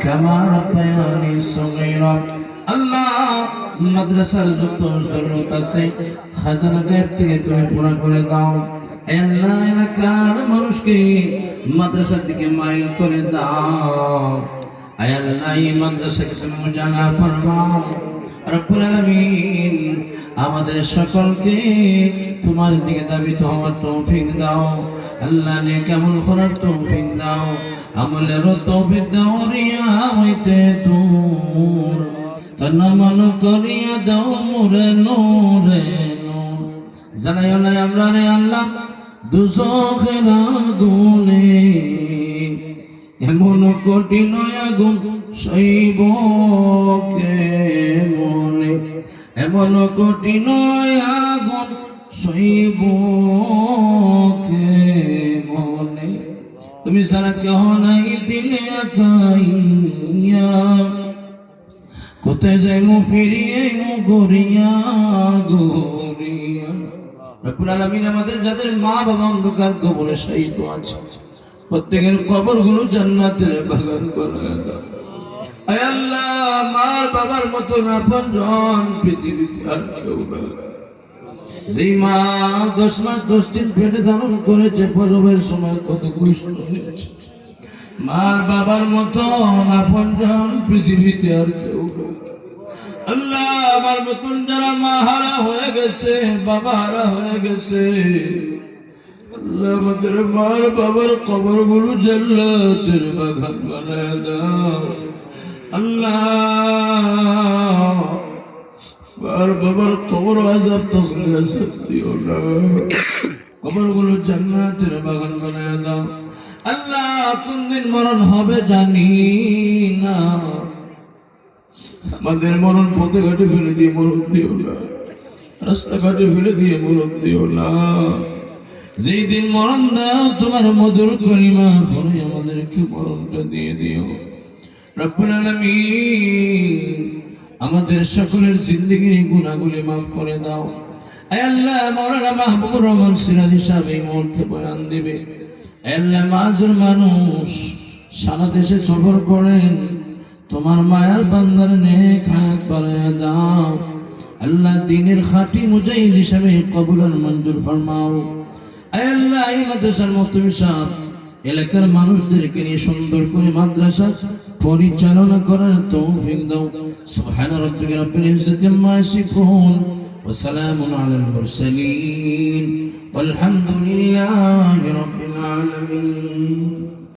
كما ربياني صغيرا আল্লাহ মাদ্রাসার যত জরুরত আছে খাজানা গায়েব থেকে তুমি পুরা করে দাও এ আল্লাহ এলাকার মানুষকে মাদ্রাসার দিকে মাইল করে দাও আয় আল্লাহ এই মাদ্রাসাকে তুমি জানা ফরমাও রব্বুল আলামিন আমাদের সকলকে তোমার দিকে দাবিত হওয়ার তৌফিক দাও আল্লাহ নে কেমন করার তৌফিক দাও আমলের তৌফিক দাও রিয়া হইতে দূর তন্না মন করিয়া দাও মোরে নোরে জানাইও আমরা রে আল্লাহ দুজখের আগুনে এমন কঠিন আগুন শৈব মনে এমন কঠিন আগুন শৈব তুমি সারা কেহ নাই দিলে আকাইয়া কোথায় যাই মু ফিরিয়ে মু গরিয়া গরিয়া রব্বুল আলামিন আমাদের যাদের মা বাবা অন্ধকার কবরে শায়িত আছে প্রত্যেকের কবরগুলো জান্নাতের বাগান করে আয় আল্লাহ, মার বাবার মতো আপন জন পৃথিবীতে আর কেউ নাই। যেই মা দশ মাস দশ পেটে করেছে প্রসবের সময় কত হয়েছে মার বাবার মতো আপন পৃথিবীতে আর কেউ আল্লাহ আমার মতন যারা মা হারা হয়ে গেছে বাবা হারা হয়ে গেছে, আল্লাহ আমাদের মার বাবার কবরগুলো জান্নাতের বাগান বানায় দাও। আল্লাহ, মার বাবার কবর আজাব তখন দিও না। কবরগুলো জান্নাতের বাগান বানায় দাও। আল্লাহ কোন দিন মরণ হবে জানি না। আমাদের মরণ পথে ঘাটে ফেলে দিয়ে মরণ দিও না। রাস্তাঘাটে ফেলে দিয়ে মরণ দিও না। যেই দিন মরণ দাও, তোমার মধুর করিমা ফলে আমাদেরকে মরণটা দিয়ে দিও। রব্বুল আলামিন আমাদের সকলের জিন্দগির গুণাগুলি মাফ করে দাও। মানুষ সারা দেশে সফর করেন। তোমার দাও। আল্লাহ দিনের খাঁটি মুজাহিদ হিসাবে কবুল আর মঞ্জুর ফরমাও। আল্লাহ এই মাদ্রাসার এলাকার মানুষদেরকে নিয়ে সুন্দর করে মাদ্রাসা পরিচালনা করার তৌফিক দাও সুবহান রাব্বিকা রাব্বিল ইজ্জাতি আম্মা ইয়াসিফুন ওয়া সালামুন আলাল মুরসালিন والحمد لله رب العالمين